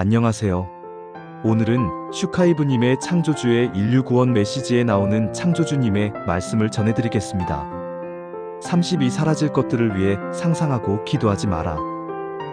안녕하세요. 오늘은 슈카이브님의 창조주의 인류 구원 메시지에 나오는 창조주님의 말씀을 전해드리겠습니다. 32 사라질 것들을 위해 상상하고 기도하지 마라.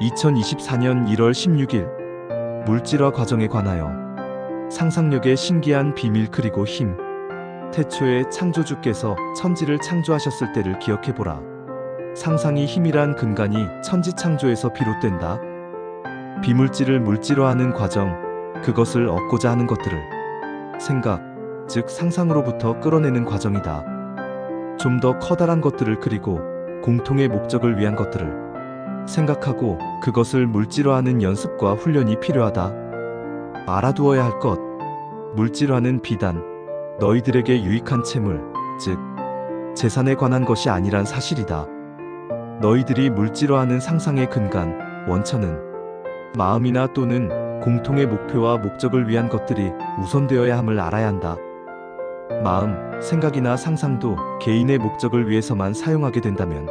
2024년 1월 16일 물질화 과정에 관하여 상상력의 신기한 비밀 그리고 힘 태초에 창조주께서 천지를 창조하셨을 때를 기억해보라. 상상이 힘이란 근간이 천지 창조에서 비롯된다. 비물질을 물질화하는 과정, 그것을 얻고자 하는 것들을 생각, 즉 상상으로부터 끌어내는 과정이다. 좀 더 커다란 것들을 그리고 공통의 목적을 위한 것들을 생각하고 그것을 물질화하는 연습과 훈련이 필요하다. 알아두어야 할 것. 물질화는 비단 너희들에게 유익한 채물, 즉 재산에 관한 것이 아니란 사실이다. 너희들이 물질화하는 상상의 근간, 원천은 마음이나 또는 공통의 목표와 목적을 위한 것들이 우선되어야 함을 알아야 한다. 마음, 생각이나 상상도 개인의 목적을 위해서만 사용하게 된다면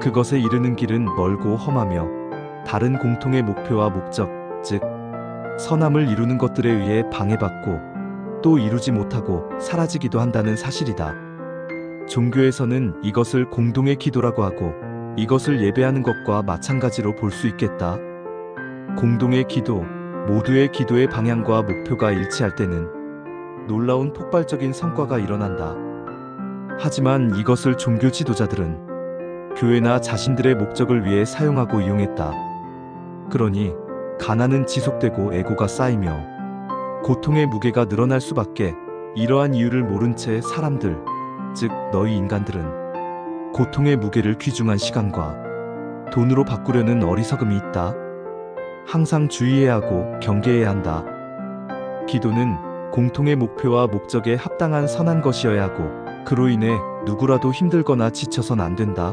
그것에 이르는 길은 멀고 험하며 다른 공통의 목표와 목적, 즉 선함을 이루는 것들에 의해 방해받고 또 이루지 못하고 사라지기도 한다는 사실이다. 종교에서는 이것을 공동의 기도라고 하고 이것을 예배하는 것과 마찬가지로 볼 수 있겠다. 공동의 기도, 모두의 기도의 방향과 목표가 일치할 때는 놀라운 폭발적인 성과가 일어난다. 하지만 이것을 종교 지도자들은 교회나 자신들의 목적을 위해 사용하고 이용했다. 그러니 가난은 지속되고 애고가 쌓이며 고통의 무게가 늘어날 수밖에 이러한 이유를 모른 채 사람들, 즉 너희 인간들은 고통의 무게를 귀중한 시간과 돈으로 바꾸려는 어리석음이 있다. 항상 주의해야 하고 경계해야 한다. 기도는 공통의 목표와 목적에 합당한 선한 것이어야 하고 그로 인해 누구라도 힘들거나 지쳐선 안 된다.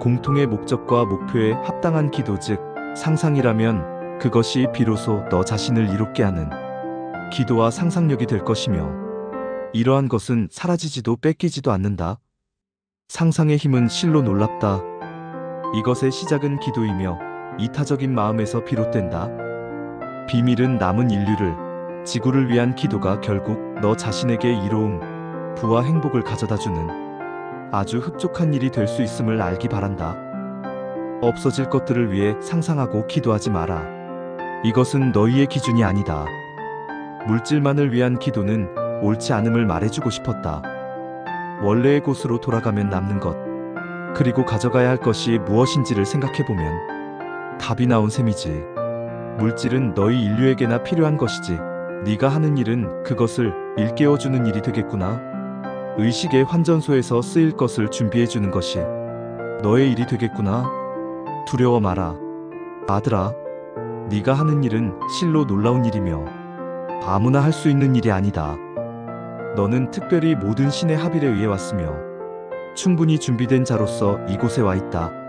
공통의 목적과 목표에 합당한 기도 즉 상상이라면 그것이 비로소 너 자신을 이롭게 하는 기도와 상상력이 될 것이며 이러한 것은 사라지지도 뺏기지도 않는다. 상상의 힘은 실로 놀랍다. 이것의 시작은 기도이며 이타적인 마음에서 비롯된다. 비밀은 남은 인류를, 지구를 위한 기도가 결국 너 자신에게 이로움, 부와 행복을 가져다 주는 아주 흡족한 일이 될 수 있음을 알기 바란다. 없어질 것들을 위해 상상하고 기도하지 마라. 이것은 너희의 기준이 아니다. 물질만을 위한 기도는 옳지 않음을 말해주고 싶었다. 원래의 곳으로 돌아가면 남는 것, 그리고 가져가야 할 것이 무엇인지를 생각해보면 답이 나온 셈이지. 물질은 너희 인류에게나 필요한 것이지. 네가 하는 일은 그것을 일깨워 주는 일이 되겠구나. 의식의 환전소에서 쓰일 것을 준비해 주는 것이 너의 일이 되겠구나. 두려워 마라. 아들아, 네가 하는 일은 실로 놀라운 일이며 아무나 할 수 있는 일이 아니다. 너는 특별히 모든 신의 합의에 의해 왔으며 충분히 준비된 자로서 이곳에 와 있다.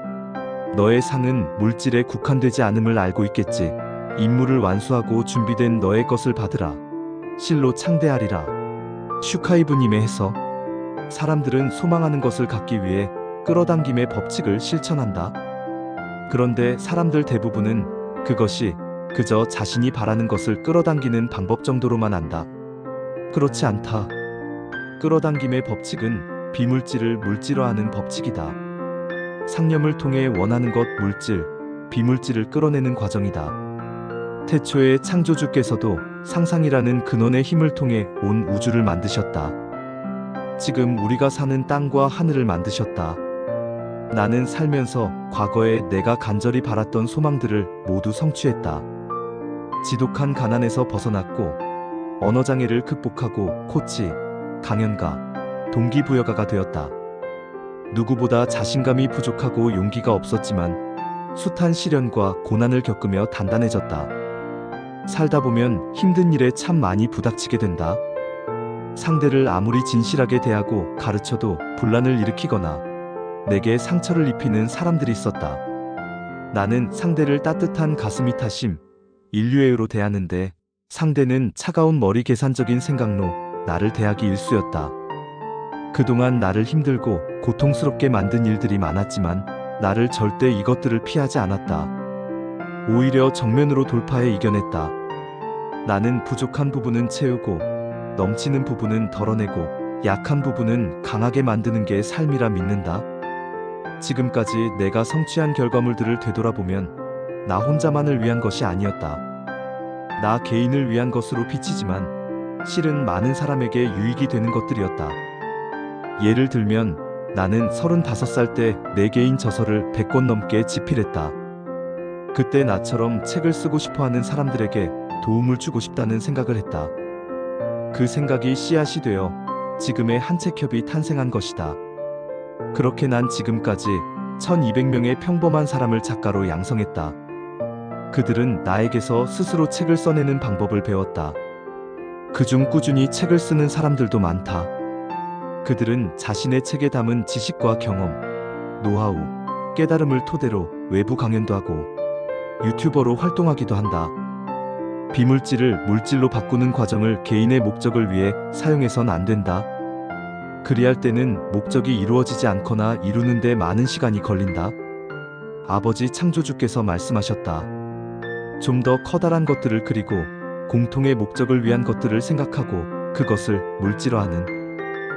너의 상은 물질에 국한되지 않음을 알고 있겠지. 임무를 완수하고 준비된 너의 것을 받으라. 실로 창대하리라. 슈카이브님의 해서 사람들은 소망하는 것을 갖기 위해 끌어당김의 법칙을 실천한다. 그런데 사람들 대부분은 그것이 그저 자신이 바라는 것을 끌어당기는 방법 정도로만 안다. 그렇지 않다. 끌어당김의 법칙은 비물질을 물질화하는 법칙이다. 상념을 통해 원하는 것 물질, 비물질을 끌어내는 과정이다. 태초에 창조주께서도 상상이라는 근원의 힘을 통해 온 우주를 만드셨다. 지금 우리가 사는 땅과 하늘을 만드셨다. 나는 살면서 과거에 내가 간절히 바랐던 소망들을 모두 성취했다. 지독한 가난에서 벗어났고 언어장애를 극복하고 코치, 강연가, 동기부여가가 되었다. 누구보다 자신감이 부족하고 용기가 없었지만 숱한 시련과 고난을 겪으며 단단해졌다. 살다 보면 힘든 일에 참 많이 부닥치게 된다. 상대를 아무리 진실하게 대하고 가르쳐도 분란을 일으키거나 내게 상처를 입히는 사람들이 있었다. 나는 상대를 따뜻한 가슴이 타심, 인류애로 대하는데 상대는 차가운 머리 계산적인 생각로 나를 대하기 일쑤였다. 그동안 나를 힘들고 고통스럽게 만든 일들이 많았지만 나를 절대 이것들을 피하지 않았다. 오히려 정면으로 돌파해 이겨냈다. 나는 부족한 부분은 채우고 넘치는 부분은 덜어내고 약한 부분은 강하게 만드는 게 삶이라 믿는다. 지금까지 내가 성취한 결과물들을 되돌아보면 나 혼자만을 위한 것이 아니었다. 나 개인을 위한 것으로 비치지만 실은 많은 사람에게 유익이 되는 것들이었다. 예를 들면 나는 35살 때 내 개인 저서를 100권 넘게 집필했다. 그때 나처럼 책을 쓰고 싶어 하는 사람들에게 도움을 주고 싶다는 생각을 했다. 그 생각이 씨앗이 되어 지금의 한책협이 탄생한 것이다. 그렇게 난 지금까지 1200명의 평범한 사람을 작가로 양성했다. 그들은 나에게서 스스로 책을 써내는 방법을 배웠다. 그중 꾸준히 책을 쓰는 사람들도 많다. 그들은 자신의 책에 담은 지식과 경험, 노하우, 깨달음을 토대로 외부 강연도 하고 유튜버로 활동하기도 한다. 비물질을 물질로 바꾸는 과정을 개인의 목적을 위해 사용해선 안 된다. 그리할 때는 목적이 이루어지지 않거나 이루는데 많은 시간이 걸린다. 아버지 창조주께서 말씀하셨다. 좀 더 커다란 것들을 그리고 공통의 목적을 위한 것들을 생각하고 그것을 물질화하는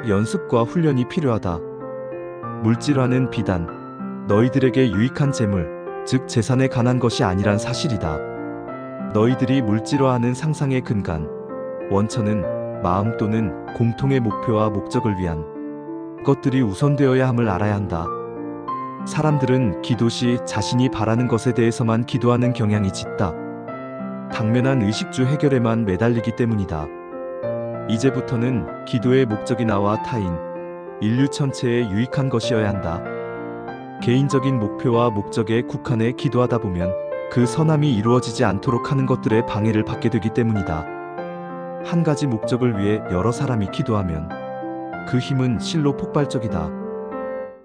연습과 훈련이 필요하다. 물질화는 비단 너희들에게 유익한 재물, 즉 재산에 관한 것이 아니란 사실이다. 너희들이 물질화하는 상상의 근간, 원천은 마음 또는 공통의 목표와 목적을 위한 것들이 우선되어야 함을 알아야 한다. 사람들은 기도 시 자신이 바라는 것에 대해서만 기도하는 경향이 짙다. 당면한 의식주 해결에만 매달리기 때문이다. 이제부터는 기도의 목적이 나와 타인, 인류 전체에 유익한 것이어야 한다. 개인적인 목표와 목적에 국한해 기도하다 보면 그 선함이 이루어지지 않도록 하는 것들에 방해를 받게 되기 때문이다. 한 가지 목적을 위해 여러 사람이 기도하면 그 힘은 실로 폭발적이다.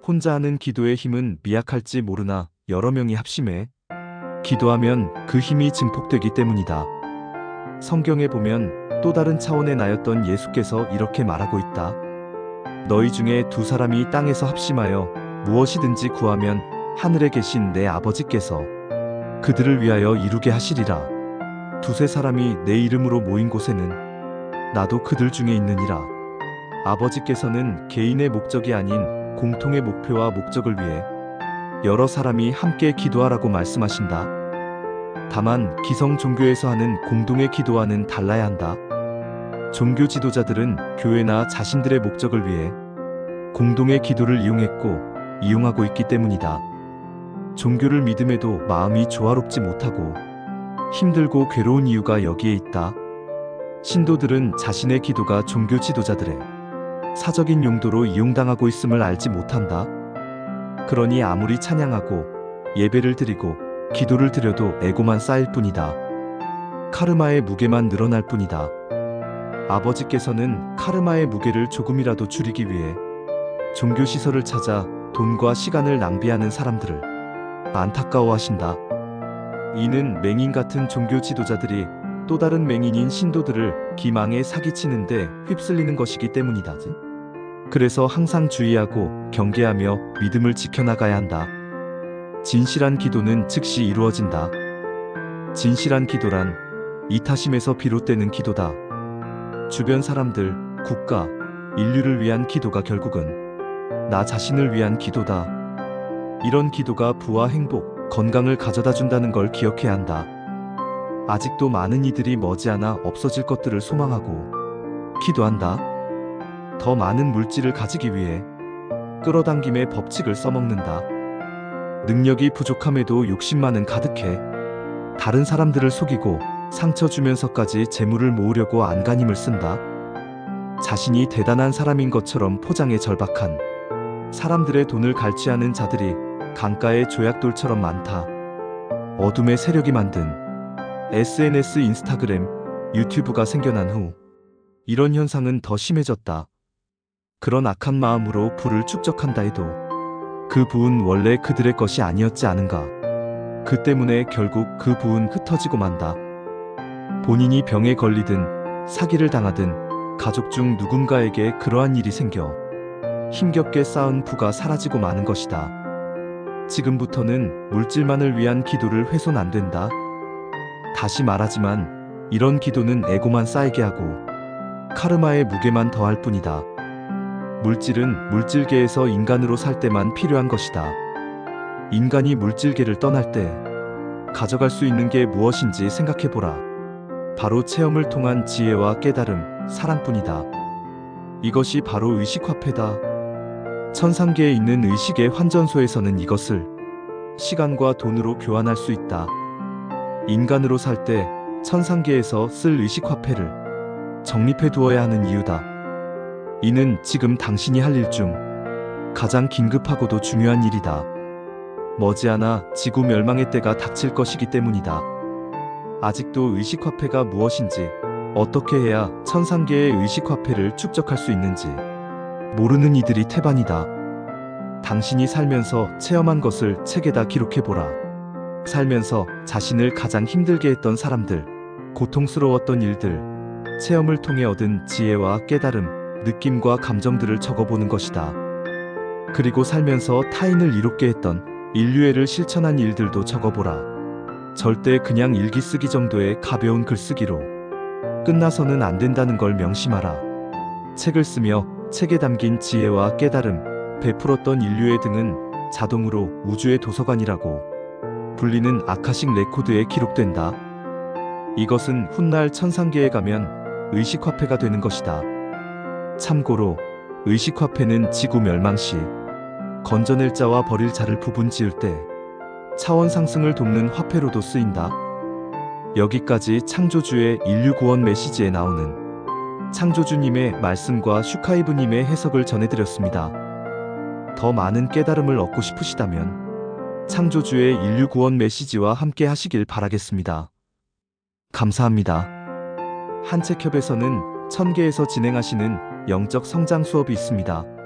혼자 하는 기도의 힘은 미약할지 모르나 여러 명이 합심해 기도하면 그 힘이 증폭되기 때문이다. 성경에 보면 또 다른 차원의 나였던 예수께서 이렇게 말하고 있다. 너희 중에 두 사람이 땅에서 합심하여 무엇이든지 구하면 하늘에 계신 내 아버지께서 그들을 위하여 이루게 하시리라. 두세 사람이 내 이름으로 모인 곳에는 나도 그들 중에 있느니라. 아버지께서는 개인의 목적이 아닌 공통의 목표와 목적을 위해 여러 사람이 함께 기도하라고 말씀하신다. 다만 기성 종교에서 하는 공동의 기도와는 달라야 한다. 종교 지도자들은 교회나 자신들의 목적을 위해 공동의 기도를 이용했고 이용하고 있기 때문이다. 종교를 믿음에도 마음이 조화롭지 못하고 힘들고 괴로운 이유가 여기에 있다. 신도들은 자신의 기도가 종교 지도자들의 사적인 용도로 이용당하고 있음을 알지 못한다. 그러니 아무리 찬양하고 예배를 드리고 기도를 드려도 에고만 쌓일 뿐이다. 카르마의 무게만 늘어날 뿐이다. 아버지께서는 카르마의 무게를 조금이라도 줄이기 위해 종교 시설을 찾아 돈과 시간을 낭비하는 사람들을 안타까워하신다. 이는 맹인 같은 종교 지도자들이 또 다른 맹인인 신도들을 기망에 사기치는데 휩쓸리는 것이기 때문이다. 그래서 항상 주의하고 경계하며 믿음을 지켜나가야 한다. 진실한 기도는 즉시 이루어진다. 진실한 기도란 이타심에서 비롯되는 기도다. 주변 사람들, 국가, 인류를 위한 기도가 결국은 나 자신을 위한 기도다. 이런 기도가 부와 행복, 건강을 가져다 준다는 걸 기억해야 한다. 아직도 많은 이들이 머지않아 없어질 것들을 소망하고 기도한다. 더 많은 물질을 가지기 위해 끌어당김의 법칙을 써먹는다. 능력이 부족함에도 욕심만은 가득해. 다른 사람들을 속이고 상처 주면서까지 재물을 모으려고 안간힘을 쓴다. 자신이 대단한 사람인 것처럼 포장에 절박한 사람들의 돈을 갈취하는 자들이 강가의 조약돌처럼 많다. 어둠의 세력이 만든 SNS, 인스타그램, 유튜브가 생겨난 후 이런 현상은 더 심해졌다. 그런 악한 마음으로 부를 축적한다 해도 그 부은 원래 그들의 것이 아니었지 않은가. 그 때문에 결국 그 부은 흩어지고 만다. 본인이 병에 걸리든 사기를 당하든 가족 중 누군가에게 그러한 일이 생겨 힘겹게 쌓은 부가 사라지고 마는 것이다. 지금부터는 물질만을 위한 기도를 훼손 안 된다. 다시 말하지만 이런 기도는 에고만 쌓이게 하고 카르마의 무게만 더할 뿐이다. 물질은 물질계에서 인간으로 살 때만 필요한 것이다. 인간이 물질계를 떠날 때 가져갈 수 있는 게 무엇인지 생각해보라. 바로 체험을 통한 지혜와 깨달음, 사랑뿐이다. 이것이 바로 의식화폐다. 천상계에 있는 의식의 환전소에서는 이것을 시간과 돈으로 교환할 수 있다. 인간으로 살 때 천상계에서 쓸 의식화폐를 적립해 두어야 하는 이유다. 이는 지금 당신이 할 일 중 가장 긴급하고도 중요한 일이다. 머지않아 지구 멸망의 때가 닥칠 것이기 때문이다. 아직도 의식화폐가 무엇인지, 어떻게 해야 천상계의 의식화폐를 축적할 수 있는지 모르는 이들이 태반이다. 당신이 살면서 체험한 것을 책에다 기록해보라. 살면서 자신을 가장 힘들게 했던 사람들, 고통스러웠던 일들, 체험을 통해 얻은 지혜와 깨달음, 느낌과 감정들을 적어보는 것이다. 그리고 살면서 타인을 이롭게 했던 인류애를 실천한 일들도 적어보라. 절대 그냥 일기 쓰기 정도의 가벼운 글쓰기로 끝나서는 안 된다는 걸 명심하라. 책을 쓰며 책에 담긴 지혜와 깨달음, 베풀었던 인류애 등은 자동으로 우주의 도서관이라고 불리는 아카식 레코드에 기록된다. 이것은 훗날 천상계에 가면 의식화폐가 되는 것이다. 참고로 의식화폐는 지구 멸망 시 건져낼 자와 버릴 자를 부분 지을 때 차원 상승을 돕는 화폐로도 쓰인다. 여기까지 창조주의 인류 구원 메시지에 나오는 창조주님의 말씀과 슈카이브님의 해석을 전해드렸습니다. 더 많은 깨달음을 얻고 싶으시다면 창조주의 인류 구원 메시지와 함께 하시길 바라겠습니다. 감사합니다. 한책협에서는 천계에서 진행하시는 영적 성장 수업이 있습니다.